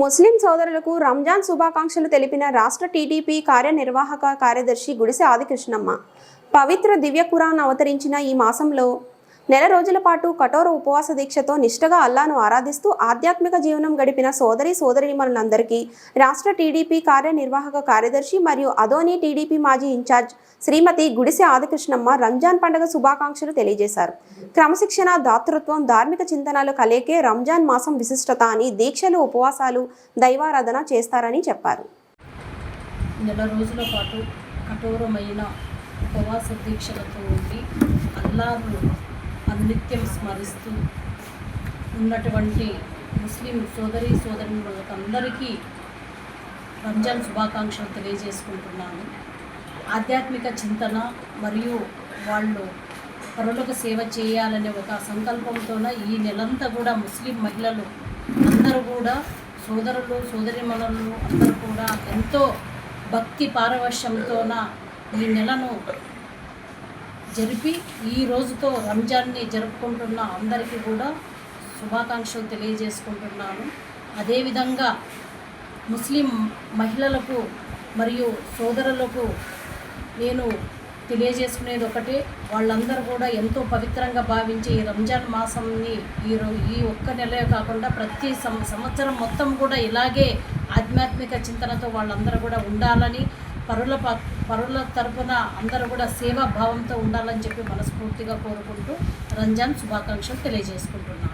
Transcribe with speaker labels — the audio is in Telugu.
Speaker 1: ముస్లిం సోదరులకు రంజాన్ శుభాకాంక్షలు తెలిపిన రాష్ట్ర టీడీపీ కార్యనిర్వాహక కార్యదర్శి గుడిసె ఆదికృష్ణమ్మ. పవిత్ర దివ్య కురాన్ అవతరించిన ఈ మాసంలో నెల రోజుల పాటు కఠోర ఉపవాస దీక్షతో నిష్టగా అల్లాను ఆరాధిస్తూ ఆధ్యాత్మిక జీవనం గడిపిన సోదరి సోదరిమణులందరికీ రాష్ట్ర టీడీపీ కార్యనిర్వాహక కార్యదర్శి మరియు అదోని టీడీపీ మాజీ ఇన్ఛార్జ్ శ్రీమతి గుడిసె ఆదికృష్ణమ్మ రంజాన్ పండుగ శుభాకాంక్షలు తెలియజేశారు. క్రమశిక్షణ దాతృత్వం ధార్మిక చింతనలు కలేకే రంజాన్ మాసం విశిష్టత అని దీక్షలు ఉపవాసాలు దైవారాధన చేస్తారని చెప్పారు.
Speaker 2: నెల రోజుల పాటు కఠోరమైన ఉపవాస దీక్షలతో ఉండి అల్లాను నిత్యం స్మరిస్తూ ఉన్నటువంటి ముస్లిం సోదరి సోదరులకు అందరికీ రంజాన్ శుభాకాంక్షలు తెలియజేసుకుంటున్నాను. ఆధ్యాత్మిక చింతన మరియు వాళ్ళు పరులకు సేవ చేయాలనే ఒక సంకల్పంతోన ఈ నెలంతా కూడా ముస్లిం మహిళలు అందరూ కూడా సోదరులు సోదరిమణులు అందరూ కూడా ఎంతో భక్తి పారవశ్యంతోన ఈ నెలను జరిపి ఈ రోజుతో రంజాన్ని జరుపుకుంటున్న అందరికీ కూడా శుభాకాంక్షలు తెలియజేసుకుంటున్నాను. అదేవిధంగా ముస్లిం మహిళలకు మరియు సోదరులకు నేను తెలియజేసుకునేది ఒకటే వాళ్ళందరూ కూడా ఎంతో పవిత్రంగా భావించి ఈ రంజాన్ మాసంని ఈ రో- ఈ ఒక్క నెలే కాకుండా ప్రతి సం- సంవత్సరం మొత్తం కూడా ఇలాగే ఆధ్యాత్మిక చింతనతో వాళ్ళందరూ కూడా ఉండాలని పరుల ప- పరుల తరపున అందరూ కూడా సేవా భావంతో ఉండాలని చెప్పి మనస్ఫూర్తిగా కోరుకుంటూ రంజాన్ శుభాకాంక్షలు తెలియజేసుకుంటున్నాను.